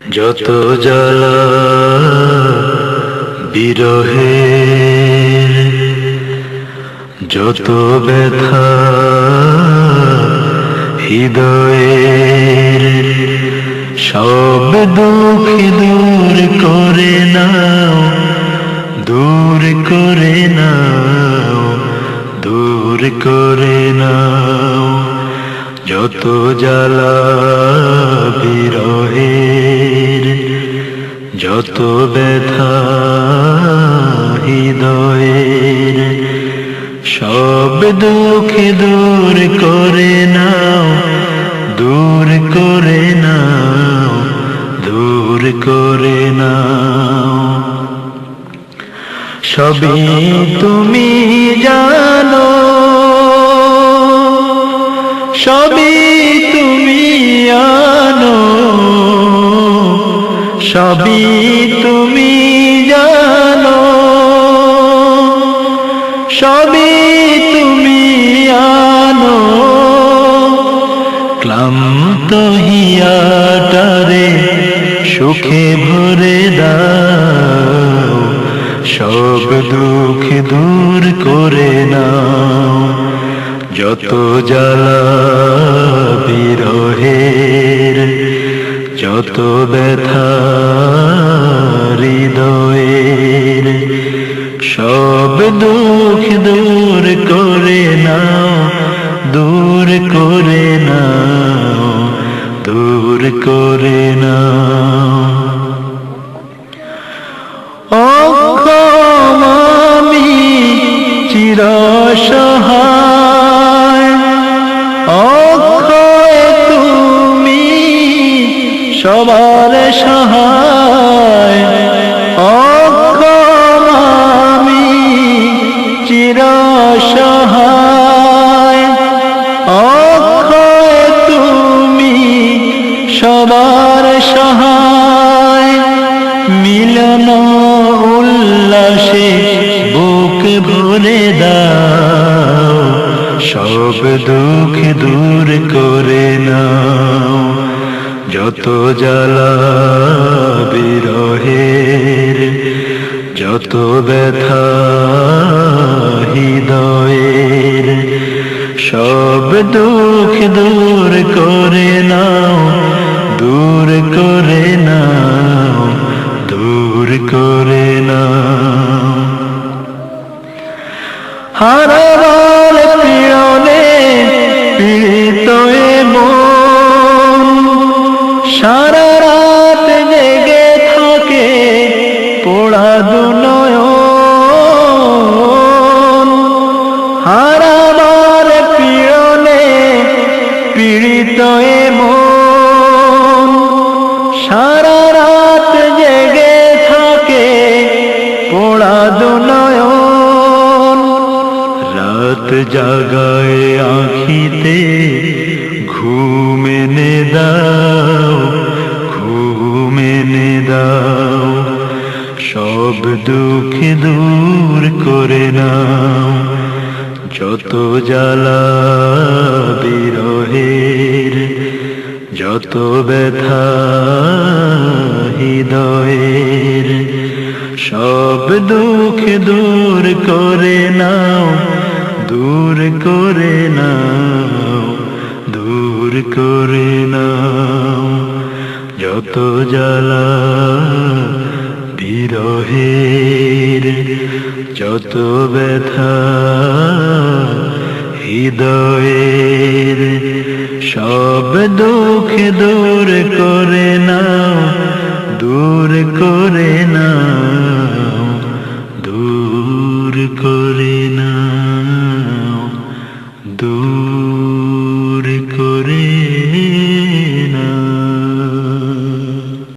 যত জ্বালা বিরহে, যত ব্যথা হৃদয়ের, সব দুঃখ দূর করে নাও, দূর করে নাও, দূর করে নাও। যত জ্বালা বিরহের যত ব্যথা হৃদয়ের, সব দুঃখ দূর করে নাও, দূর করে নাও, দূর করে নাও। সবই তুমি জানো, সবই তুমি আনো সবই তুমি জানো, সবই তুমি আনো। ক্লান্ত হিয়াটারে সুখে ভরে দাও, সব দুঃখ দূর করে নাও। যত জ্বালা বিরহের যত ব্যথা হৃদয়ের সব দুঃখ দূর করে না দূর করে না দূর করে নাও। সবার সহায়। অক্ষম আমি চির সহায়। তুমি সবার সহায়। মিলন উল্লাসে বুক ভরে দাও। সব দুঃখ দূর করে নাও। যত জ্বালা বিরহের, যত ব্যথা হৃদয়ের, সব দুঃখ দূর করে নাও, দূর করে নাও, দূর করে নাও। হারাবার সারা রাত জেগে থাকে পোড়া দুনয়ন। হারাবার পীড়নে পীড়িত মন। সারা রাত জেগে থাকে পোড়া দুনয়ন। রাত জাগায় আখিতে ঘুম এনে দাও ঘুম এনে দাও, সব দুঃখ দূর করে নাও। যত জ্বালা বিরহের, যত ব্যথা হৃদয়ের, সব দুঃখ দূর করে নাও, দূর করে নাও। দূর করে না যত জ্বালা বিরহের, যত ব্যথা হৃদয়ের, সব দুঃখ দূর করে নাও, দূর করে না দূর করে না দূর